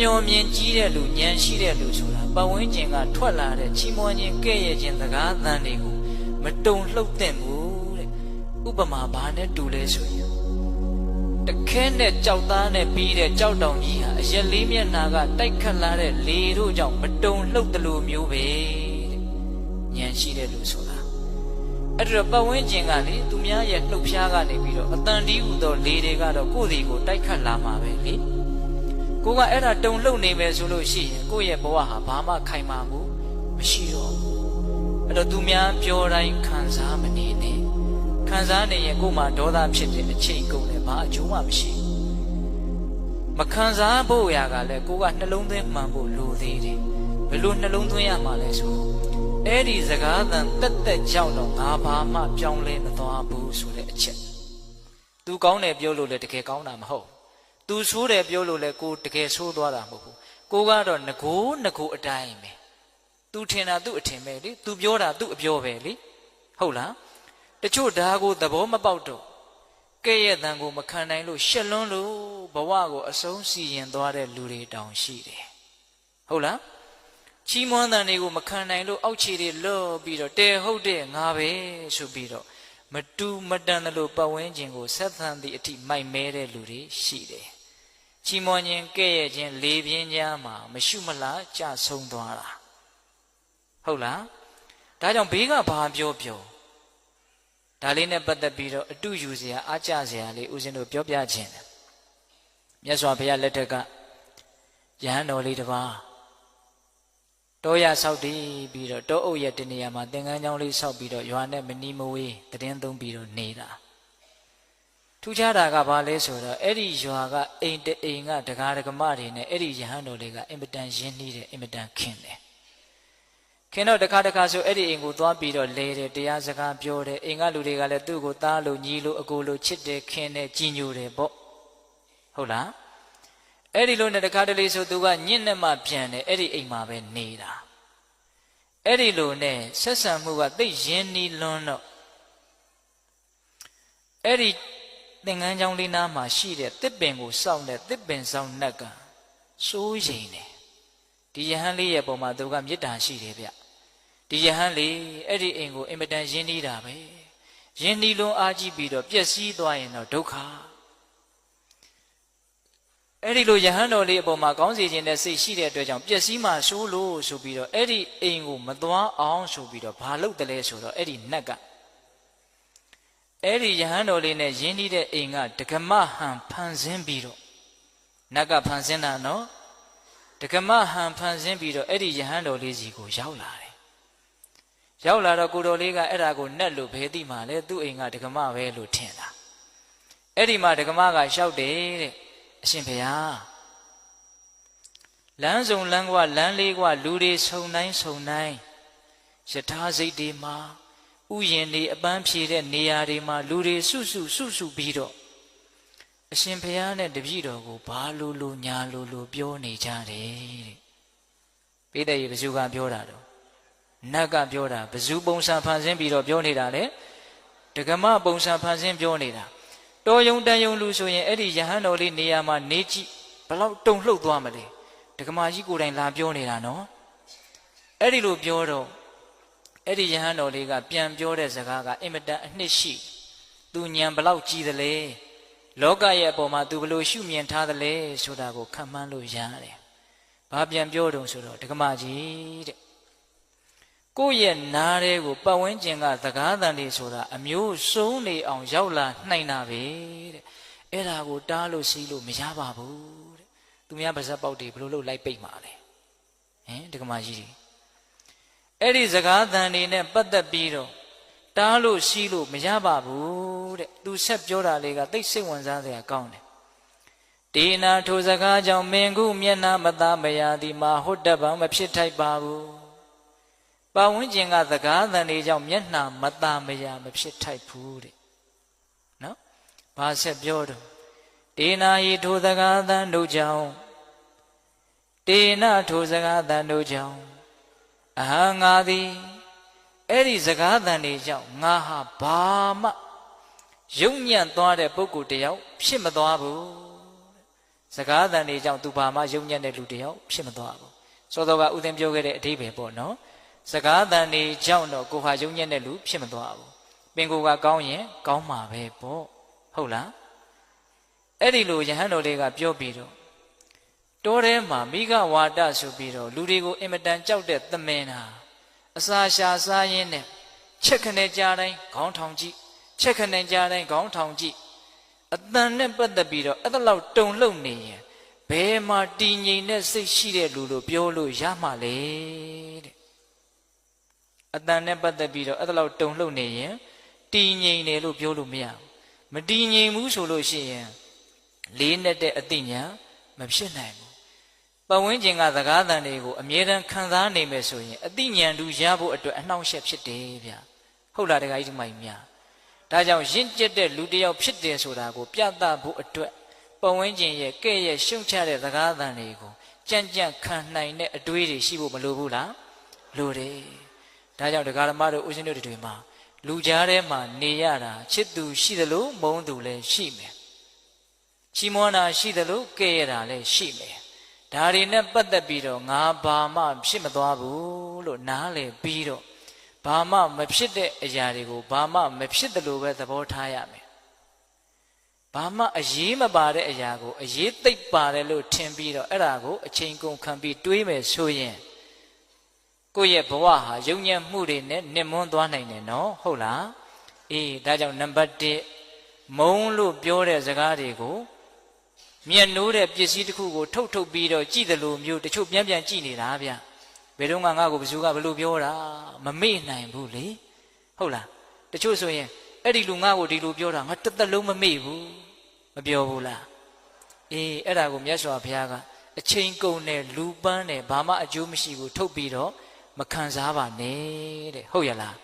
မျော်မြင်ကြီးတဲ့လူဉာဏ်ရှိတဲ့လူဆိုတာပတ်ဝန်းကျင်ကထွက်လာတဲ့ချီးမွမ်းခြင်းကဲ့ရဲ့ခြင်းစကားသံတွေကိုမတုံလှုပ်တဲ့ဘူးတဲ့ဥပမာဘာနဲ့တူလဲဆိုရင်တခဲနဲ့ကြောက်သားနဲ့ပြီးတဲ့ကြောက်တောင်ကြီးဟာအရက်လေးမျက်နှာကတိုက်ခတ်လာတဲ့လေတို့ကြောင့်မတုံလှုပ်တယ်လို့မျိုးပဲတဲ့ဉာဏ်ရှိတဲ့လူဆိုတာအဲ့ဒါပတ်ဝန်းကျင်ကလေသူများရဲ့လှုပ်ရှားကနေပြီးတော့အတန်တီးဟူသောလေတွေကတော့ကိုယ့်ဒီကိုတိုက်ခတ်လာမှာပဲလေ ကိုကအဲ့ဒါတုံလှုပ်နေမယ်ဆိုလို့ရှိရင်ကိုယ့်ရဲ့ဘဝဟာဘာမှခိုင်မာမှုမရှိတော့ဘူးအဲ့တော့သူများပြောတိုင်းခံစားမနေနဲ့ခံစားနေရင်ကိုယ်မှာဒေါသဖြစ်တဲ့အချိန်ကုန်တယ်ဘာအကျိုးမှမရှိဘူးမခံစားဖို့ရာကလည်းကိုကနှလုံးသွင်းမှန်ဖို့လိုသေးတယ်ဘယ်လိုနှလုံးသွင်းရမှာလဲဆိုတော့အဲ့ဒီစကားသံတက်တက်ကြောက်တော့ငါဘာမှပြောင်းလဲမသွားဘူးဆိုတဲ့အချက်သူကောင်းတယ်ပြောလို့လည်းတကယ်ကောင်းတာမဟုတ် သူဆိုးတယ်ပြောလို့လည်းကိုတကယ်ဆိုးသွားတာမဟုတ်ဘူးကိုကတော့ငကိုးငကိုးအတိုင်းပဲသူထင်တာသူအထင်ပဲလေသူပြောတာသူအပြောပဲလေဟုတ်လားတချို့ဒါကိုသဘောမပေါက်တော့ကဲ့ရဲ့တန်ကိုမခံနိုင်လို့ရှက်လွန်းလို့ဘဝကိုအဆုံးစီရင်သွားတဲ့လူတွေတောင်ရှိတယ်ဟုတ်လားချီးမွမ်းတန်တွေကိုမခံနိုင်လို့အောက်ခြေတွေလော့ပြီးတော့တဲဟုတ်တဲ့ငါပဲဆိုပြီးတော့မတူမတန်တယ်လို့ပတ်ဝန်းကျင်ကိုဆက်သန်သည့်အထိမိုက်မဲတဲ့လူတွေရှိတယ် ချီးမွမ်းခြင်းကဲ့ရဲ့ခြင်းလေပြင်းကြားမှာမရှုမလားကြဆုံးသွားတာဟုတ်လားဒါကြောင့်ဘေးကဘာပြောပြောဒါလေးနဲ့ပတ်သက်ပြီးတော့အတူယူစရာအားကြစရာလေးဦးဇင်းတို့ပြောပြခြင်းတယ်မြတ်စွာဘုရားလက်ထက်ကယဟန်တော်လေးတစ်ပါးတောရဆောက်တည်ပြီးတော့တောအုပ်ရဲ့တနေရာမှာသင်္ကန်းကျောင်းလေးဆောက်ပြီးတော့ရွာနဲ့မနီးမဝေးတည်င်းသုံးပြီးတော့နေတာ ထူးခြားတာကဘာလဲဆိုတော့အဲ့ဒီရွာကအိမ်တအိမ်ကဒကာဒကမတွေနဲ့အဲ့ဒီယဟန်တော်လေးကအင်မတန်ရင်းနှီးတယ်အင်မတန်ခင်တယ်ခင်တော့တခါတခါဆိုအဲ့ဒီအိမ်ကိုသွားပြီးတော့လဲတယ်တရားစကားပြောတယ်အိမ်ကလူတွေကလည်းသူ့ကိုသားလို့ညီလို့အကိုလို့ချစ်တယ်ခင်တယ်ကြီးညိုတယ်ပေါ့ဟုတ်လားအဲ့ဒီလိုနဲ့တခါတလေဆိုသူကညင့်နဲ့မှပြန်တယ်အဲ့ဒီအိမ်မှာပဲနေတာအဲ့ဒီလိုနဲ့ဆက်ဆံမှုကသိရင်းနှီးလွန်းတော့အဲ့ဒီ သင်္ကန်းချောင်းလေးနားမှာရှိတဲ့တစ်ပင်ကိုစောင့်တဲ့တစ်ပင်ဆောင်နှက်ကစိုးရိမ်တယ်ဒီယဟန်လေးရဲ့ပုံမှာသူကမေတ္တာရှိတယ်ဗျဒီယဟန်လေးအဲ့ဒီအိမ်ကိုအင်မတန်ရင်းနှီးတာပဲရင်းနှီးလွန်းအားကြီးပြီးတော့ပျက်စီးသွားရင်တော့ဒုက္ခအဲ့ဒီလိုယဟန်တော်လေးအပေါ်မှာကောင်းစီခြင်းနဲ့စိတ်ရှိတဲ့အတွက်ကြောင့်ပျက်စီးမှဆိုးလို့ဆိုပြီးတော့အဲ့ဒီအိမ်ကိုမသွားအောင်ဆိုပြီးတော့ဘာလုပ်တယ်လဲဆိုတော့အဲ့ဒီနက်က အဲ့ဒီယဟန်တော်လေးနဲ့ယင်းနှီးတဲ့အိမ်ကဒကမဟန်ဖန်ဆင်းပြီးတော့နက်ကဖန်ဆင်းတာနော်ဒကမဟန်ဖန်ဆင်းပြီးတော့အဲ့ဒီယဟန်တော်လေးစီကိုရောက်လာတယ်ရောက်လာတော့ကိုတော်လေးကအဲ့ဒါကိုနက်လို့ဘယ်သိမှလဲသူ့အိမ်ကဒကမပဲလို့ထင်တာအဲ့ဒီမှာဒကမကရှောက်တယ်တဲ့အရှင်ဘုရားလမ်းစုံလမ်းကွာလမ်းလေးကွာလူတွေဆုံတိုင်းဆုံတိုင်းယထာစိတ်တွေမှာ ဥယျင်တွေအပန်းဖြေတဲ့နေရာတွေမှာလူတွေစုစုစုစုပြီးတော့အရှင်ဘုရားနဲ့တပည့်တော်ကိုဘာလို့လို့ညာလို့လို့ပြောနေကြတယ်တဲ့ပိဋကရေဘဇုကပြောတာတော့နတ်ကပြောတာဘဇုပုံစံဖန်ဆင်းပြီးတော့ပြောနေတာလေဒကမပုံစံဖန်ဆင်းပြောနေတာတော်ယုံတန်ယုံလူဆိုရင်အဲ့ဒီယဟန်တော်လေးနေရာမှာနေကြည့်ဘလောက်တုံလှုပ်သွားမလဲဒကမာကြီးကိုယ်တိုင်လာပြောနေတာနော်အဲ့ဒီလိုပြောတော့ အဲ့ဒီယဟန်တော်လေးကပြန်ပြောတဲ့စကားကအင်မတန်အနှစ်ရှိသူညံဘလောက်ကြည်သလဲလောကရဲ့အပေါ်မှာသူဘလို့ရှုမြင်ထားသလဲဆိုတာကိုခံမှန်းလို့ရတယ်ဘာပြန်ပြောတုံဆိုတော့ဒကမာကြီးတဲ့ကိုယ့်ရဲ့နားတဲ့ကိုပတ်ဝန်းကျင်ကသကားတန်တွေဆိုတာအမျိုးစုံနေအောင်ရောက်လာနိုင်တာပဲတဲ့အဲ့ဒါကိုတားလို့စီးလို့မရပါဘူးတဲ့သူများပါဇက်ပေါက်တွေဘလို့လို့လိုက်ပိတ်မှာလဲဟင်ဒကမာကြီးတွေ အဲ့ဒီစကားတန်တွေနဲ့ပတ်သက်ပြီးတော့တားလို့စီးလို့မရပါဘူးတဲ့သူဆက်ပြောတာလေးကသိစိတ်ဝင်စားစရာကောင်းတယ်ဒေနာထိုစကားကြောင့်မင်ခုမျက်နာမသားမရသည်မှာဟုတ်တပံမဖြစ်ထိုက်ပါဘူးပတ်ဝန်းကျင်ကသကားသံတွေကြောင့်မျက်နှာမตาမရမဖြစ်ထိုက်ဘူးတဲ့နော်ဘာဆက်ပြောတော့ဒေနာယီထိုသကားသံတို့ကြောင့်ဒေနာထိုစကားသံတို့ကြောင့် အဟံငါသည်အဲ့ဒီစကားသံတွေကြောင့်ငါဟာဘာမှယုံညံ့သွားတဲ့ပုဂ္ဂိုလ်တယောက်ဖြစ်မသွားဘူးစကားသံတွေကြောင့်သူဘာမှယုံညံ့တဲ့လူတယောက်ဖြစ်မသွားဘူးစောစောကဥသိမ်းပြောခဲ့တဲ့အဓိပ္ပာယ်ပေါ့နော်စကားသံတွေကြောင့်တော့ကိုဟာယုံညံ့တဲ့လူဖြစ်မသွားဘူးပင်ကိုယ်ကကောင်းရင်ကောင်းမှာပဲပေါ့ဟုတ်လားအဲ့ဒီလိုယဟန်တော်လေးကပြောပြီးတော့ တောထဲမှာမိဂဝါဒဆိုပြီးတော့လူတွေကိုအင်မတန်ကြောက်တဲ့သမင်ဟာအစာရှာစားရင်းနဲ့ချက်ခနဲ့ကြားတိုင်းခေါင်းထောင်ကြည့်ချက်ခနဲ့ကြားတိုင်းခေါင်းထောင်ကြည့်အတန်နဲ့ပတ်သက်ပြီးတော့အဲ့ဒါလောက်တုံလှုပ်နေရင်ဘယ်မှာတည်ငြိမ်တဲ့စိတ်ရှိတဲ့လူလို့ပြောလို့ရမှာလဲတဲ့အတန်နဲ့ပတ်သက်ပြီးတော့အဲ့ဒါလောက်တုံလှုပ်နေရင်တည်ငြိမ်တယ်လို့ပြောလို့မရဘူးမတည်ငြိမ်ဘူးဆိုလို့ရှိရင်လေးနဲ့တဲ့အသိဉာဏ်မဖြစ်နိုင်ဘူးပတ် ဝန်းကျင်ကသကားတန်တွေကိုအမြဲတမ်းခံစားနေမယ်ဆိုရင်အသိဉာဏ်တူရဖို့အတွက်အနှောင့်အယှက်ဖြစ်တယ်ဗျဟုတ်လားတခါကြီးဒီမိုင်များဒါကြောင့်ရင့်ကျက်တဲ့လူတစ်ယောက်ဖြစ်တယ်ဆိုတာကို ပြသဖို့အတွက်ပတ်ဝန်းကျင်ရဲ့ကဲ့ရဲ့ရှုံချတဲ့သကားတန်တွေကိုကြံ့ကြံ့ခံနိုင်တဲ့အတွေးတွေရှိဖို့မလိုဘူးလားလိုတယ်ဒါကြောင့်ဒကာဓမ္မတို့ဦးဇင်းတို့တွေမှာလူကြားထဲမှာနေရတာချစ်သူရှိသလိုမုန်းသူလည်းရှိမယ်ချီးမွမ်းတာရှိသလိုကဲ့ရတာလည်းရှိမယ် ဒါတွေနဲ့ပတ်သက်ပြီးတော့ငါဘာမှဖြစ်မသွားဘူးလို့နားလည်ပြီးတော့ဘာမှမဖြစ်တဲ့အရာတွေကိုဘာမှမဖြစ်တယ်လို့ပဲသဘောထားရမယ်ဘာမှအရေးမပါတဲ့အရာကိုအရေးသိပ်ပါတယ်လို့ထင်ပြီးတော့အဲ့ဒါကိုအချိန်ကုန်ခံပြီးတွေးမယ်ဆိုရင်ကိုယ့်ရဲ့ဘဝဟာယုံညံ့မှုတွေနဲ့နှင်မွန်းသွားနိုင်တယ်နော်ဟုတ်လားအေးဒါကြောင့်နံပါတ်1မုံလို့ပြောတဲ့စကားတွေကို မျက်နှိုးတဲ့ပစ္စည်းတစ်ခုကိုထုတ်ထုတ်ပြီးတော့ကြည်တယ်လို့မျိုးတချို့ပြန်ပြန်ကြည်နေတာဗျဘယ်တော့မှငါ့ကိုဘယ်သူကဘယ်လိုပြောတာမမေ့နိုင်ဘူးလေဟုတ်လားတချို့ဆိုရင်အဲ့ဒီလူငါ့ကိုဒီလိုပြောတာငါတစ်သက်လုံးမမေ့ဘူးမပြောဘူးလားအေးအဲ့ဒါကိုမြတ်စွာဘုရားကအချိန်ကုန်တဲ့လူပန်းတဲ့ဘာမှအကျိုးမရှိဘူးထုတ်ပြီးတော့မခံစားပါနဲ့တဲ့ဟုတ်ရလား